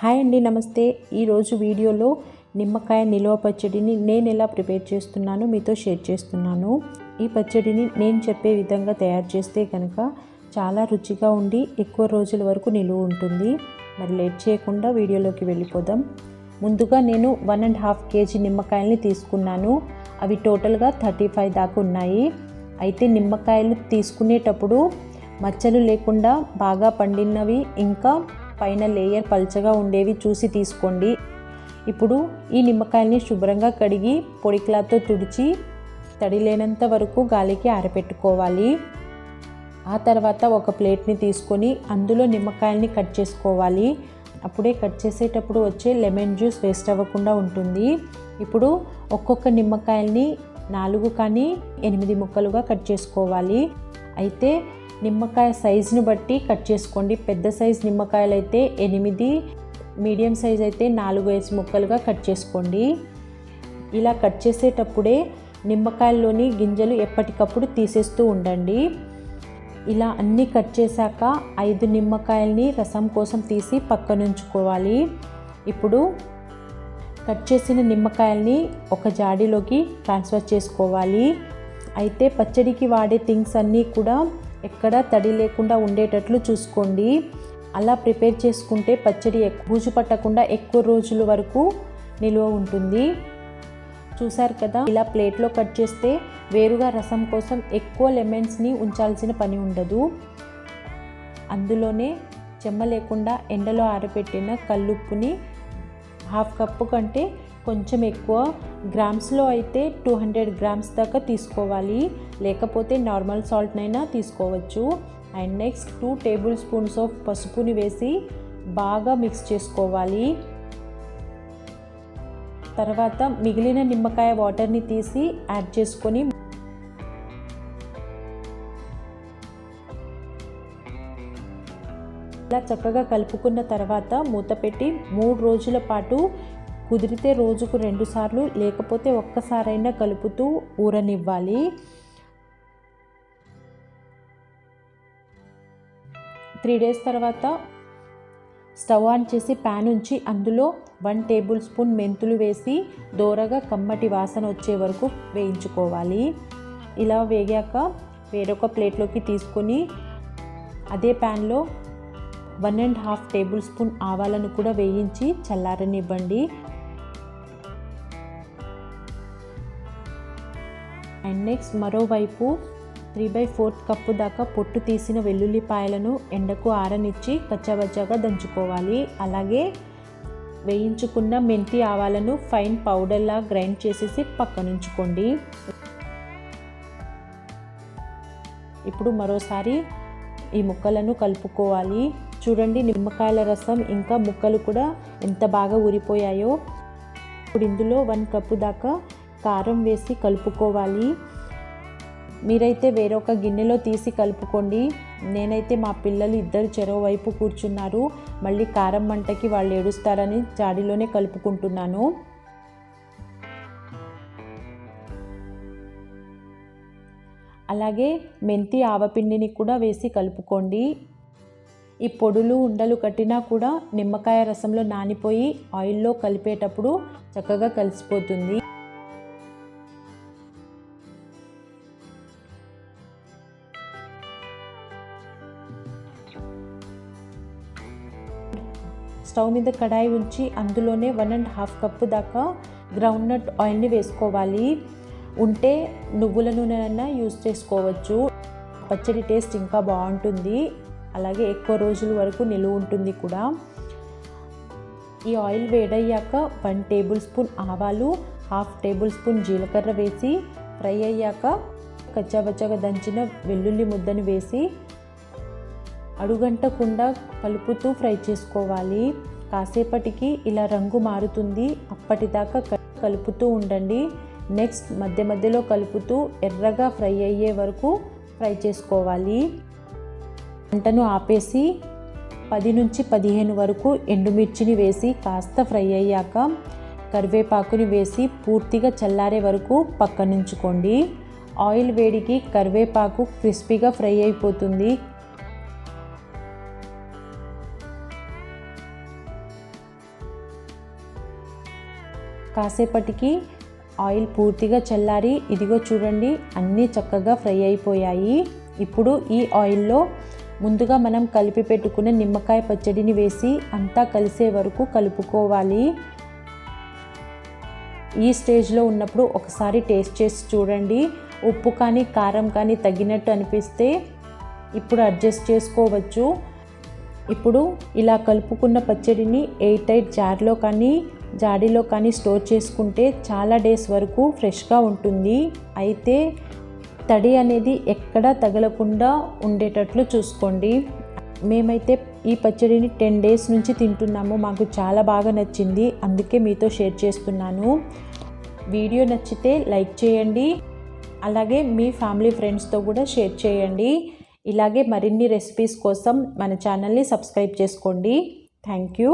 Hi అండి నమస్తే. ఈరోజు వీడియోలో నిమ్మకాయ నిల్వ పచ్చడిని నేను ఎలా ప్రిపేర్ చేస్తున్నానో మీతో షేర్ చేస్తున్నాను. ఈ పచ్చడిని నేను చెప్పే విధంగా తయారు చేస్తే కనుక చాలా రుచిగా ఉండి ఎక్కువ రోజుల వరకు నిలువ ఉంటుంది. మరి లేట్ చేయకుండా వీడియోలోకి వెళ్ళిపోదాం. ముందుగా నేను వన్ అండ్ హాఫ్ కేజీ నిమ్మకాయల్ని తీసుకున్నాను. అవి టోటల్గా థర్టీ ఫైవ్ దాకా ఉన్నాయి. అయితే నిమ్మకాయలు తీసుకునేటప్పుడు మచ్చలు లేకుండా బాగా పండినవి ఇంకా పైన లేయర్ పల్చగా ఉండేవి చూసి తీసుకోండి. ఇప్పుడు ఈ నిమ్మకాయల్ని శుభ్రంగా కడిగి పొడి క్లాత్తో తుడిచి తడి లేనంత వరకు గాలికి ఆరబెట్టుకోవాలి ఆ తర్వాత ఒక ప్లేట్ని తీసుకొని అందులో నిమ్మకాయల్ని కట్ చేసుకోవాలి. అప్పుడే కట్ చేసేటప్పుడు వచ్చే లెమన్ జ్యూస్ వేస్ట్ అవ్వకుండా ఉంటుంది. ఇప్పుడు ఒక్కొక్క నిమ్మకాయల్ని నాలుగు కానీ ఎనిమిది ముక్కలుగా కట్ చేసుకోవాలి. అయితే నిమ్మకాయ సైజుని బట్టి కట్ చేసుకోండి. పెద్ద సైజు నిమ్మకాయలు అయితే ఎనిమిది మీడియం సైజ్ అయితే నాలుగు వేసి ముక్కలుగా కట్ చేసుకోండి. ఇలా కట్ చేసేటప్పుడే నిమ్మకాయల్లోని గింజలు ఎప్పటికప్పుడు తీసేస్తూ ఉండండి. ఇలా అన్నీ కట్ చేశాక ఐదు నిమ్మకాయల్ని రసం కోసం తీసి పక్కనుంచుకోవాలి. ఇప్పుడు కట్ చేసిన నిమ్మకాయల్ని ఒక జాడీలోకి ట్రాన్స్ఫర్ చేసుకోవాలి. అయితే పచ్చడికి వాడే థింగ్స్ అన్నీ కూడా ఎక్కడ తడి లేకుండా ఉండేటట్లు చూసుకోండి. అలా ప్రిపేర్ చేసుకుంటే పచ్చడి బూజు పట్టకుండా ఎక్కువ రోజుల వరకు నిల్వ ఉంటుంది. చూసారు కదా? ఇలా ప్లేట్లో కట్ చేస్తే వేరుగా రసం కోసం ఎక్కువ లెమన్స్ని ఉంచాల్సిన పని ఉండదు. అందులోనే చెమ్మ లేకుండా ఎండలో ఆరబెట్టిన కల్లుప్పుని హాఫ్ కప్పు కంటే కొంచెం ఎక్కువ గ్రామ్స్లో అయితే టూ హండ్రెడ్ గ్రామ్స్ దాకా తీసుకోవాలి. లేకపోతే నార్మల్ సాల్ట్నైనా తీసుకోవచ్చు. And next two tablespoons of పసుపుని వేసి బాగా మిక్స్ చేసుకోవాలి. తర్వాత మిగిలిన నిమ్మకాయ వాటర్ని తీసి యాడ్ చేసుకొని ఇలా చక్కగా కలుపుకున్న తర్వాత మూత పెట్టి మూడు రోజుల పాటు కుదిరితే రోజుకు రెండుసార్లు లేకపోతే ఒక్కసారైనా కలుపుతూ ఊరనివ్వాలి. త్రీ డేస్ తర్వాత స్టవ్ ఆన్ చేసి ప్యాన్ ఉంచి అందులో వన్ టేబుల్ స్పూన్ మెంతులు వేసి దోరగా కమ్మటి వాసన వచ్చే వరకు వేయించుకోవాలి. ఇలా వేగాక వేరొక ప్లేట్లోకి తీసుకొని అదే ప్యాన్లో one and half tablespoon ఆవాలను కూడా వేయించి చల్లారనివ్వండి. అండ్ నెక్స్ట్ మరోవైపు త్రీ బై ఫోర్త్ కప్పు దాకా పొట్టు తీసిన వెల్లుల్లిపాయలను ఎండకు ఆరనిచ్చి కచ్చాబచ్చాగా దంచుకోవాలి. అలాగే వేయించుకున్న మెంతి ఆవాలను ఫైన్ పౌడర్లా గ్రైండ్ చేసేసి పక్కనుంచుకోండి. ఇప్పుడు మరోసారి ఈ ముక్కలను కలుపుకోవాలి. చూడండి నిమ్మకాయల రసం ఇంకా ముక్కలు కూడా ఎంత బాగా ఊరిపోయాయో. ఇప్పుడు ఇందులో వన్ కప్పు దాకా కారం వేసి కలుపుకోవాలి. మీరైతే వేరొక గిన్నెలో తీసి కలుపుకోండి. నేనైతే మా పిల్లలు ఇద్దరు చెరో వైపు కూర్చున్నారు. మళ్ళీ కారం మంటకి వాళ్ళు ఏడుస్తారని జాడిలోనే కలుపుకుంటున్నాను. అలాగే మెంతి ఆవపిండిని కూడా వేసి కలుపుకోండి. ఈ పొడులు ఉండలు కట్టినా కూడా నిమ్మకాయ రసంలో నానిపోయి ఆయిల్లో కలిపేటప్పుడు చక్కగా కలిసిపోతుంది. స్టవ్ మీద కడాయి ఉంచి అందులోనే వన్ అండ్ హాఫ్ కప్పు దాకా గ్రౌండ్ నట్ ఆయిల్ని వేసుకోవాలి. ఉంటే నువ్వుల నూనెనైనా యూస్ చేసుకోవచ్చు. పచ్చడి టేస్ట్ ఇంకా బాగుంటుంది. అలాగే ఎక్కువ రోజుల వరకు నిలువ ఉంటుంది కూడా. ఈ ఆయిల్ వేడయ్యాక వన్ టేబుల్ స్పూన్ ఆవాలు హాఫ్ టేబుల్ స్పూన్ జీలకర్ర వేసి ఫ్రై అయ్యాక కచ్చాబచ్చాగా దంచిన వెల్లుల్లి ముద్దను వేసి అడుగంటకుండా కలుపుతూ ఫ్రై చేసుకోవాలి. కాసేపటికి ఇలా రంగు మారుతుంది. అప్పటిదాకా కలుపుతూ ఉండండి. నెక్స్ట్ మధ్య మధ్యలో కలుపుతూ ఎర్రగా ఫ్రై అయ్యే వరకు ఫ్రై చేసుకోవాలి. మంటను ఆపేసి పది నుంచి పదిహేను వరకు ఎండుమిర్చిని వేసి కాస్త ఫ్రై అయ్యాక కరివేపాకుని వేసి పూర్తిగా చల్లారే వరకు పక్కనుంచుకోండి. ఆయిల్ వేడికి కరివేపాకు క్రిస్పీగా ఫ్రై అయిపోతుంది. కాసేపటికి ఆయిల్ పూర్తిగా చల్లారి ఇదిగో చూడండి అన్నీ చక్కగా ఫ్రై అయిపోయాయి. ఇప్పుడు ఈ ఆయిల్లో ముందుగా మనం కలిపి పెట్టుకున్న నిమ్మకాయ పచ్చడిని వేసి అంతా కలిసే వరకు కలుపుకోవాలి. ఈ స్టేజ్లో ఉన్నప్పుడు ఒకసారి టేస్ట్ చేసి చూడండి. ఉప్పు కానీ కారం కానీ తగినట్టు అనిపిస్తే ఇప్పుడు అడ్జస్ట్ చేసుకోవచ్చు. ఇప్పుడు ఇలా కలుపుకున్న పచ్చడిని ఎయిట్ ఎయిట్ జార్లో కానీ జాడీలో కానీ స్టోర్ చేసుకుంటే చాలా డేస్ వరకు ఫ్రెష్గా ఉంటుంది. అయితే తడి అనేది ఎక్కడా తగలకుండా ఉండేటట్లు చూసుకోండి. మేమైతే ఈ పచ్చడిని టెన్ డేస్ నుంచి తింటున్నాము. మాకు చాలా బాగా నచ్చింది. అందుకే మీతో షేర్ చేస్తున్నాను. వీడియో నచ్చితే లైక్ చేయండి. అలాగే మీ ఫ్యామిలీ ఫ్రెండ్స్తో కూడా షేర్ చేయండి. ఇలాగే మరిన్ని రెసిపీస్ కోసం మన ఛానల్ని సబ్స్క్రైబ్ చేసుకోండి. Thank you.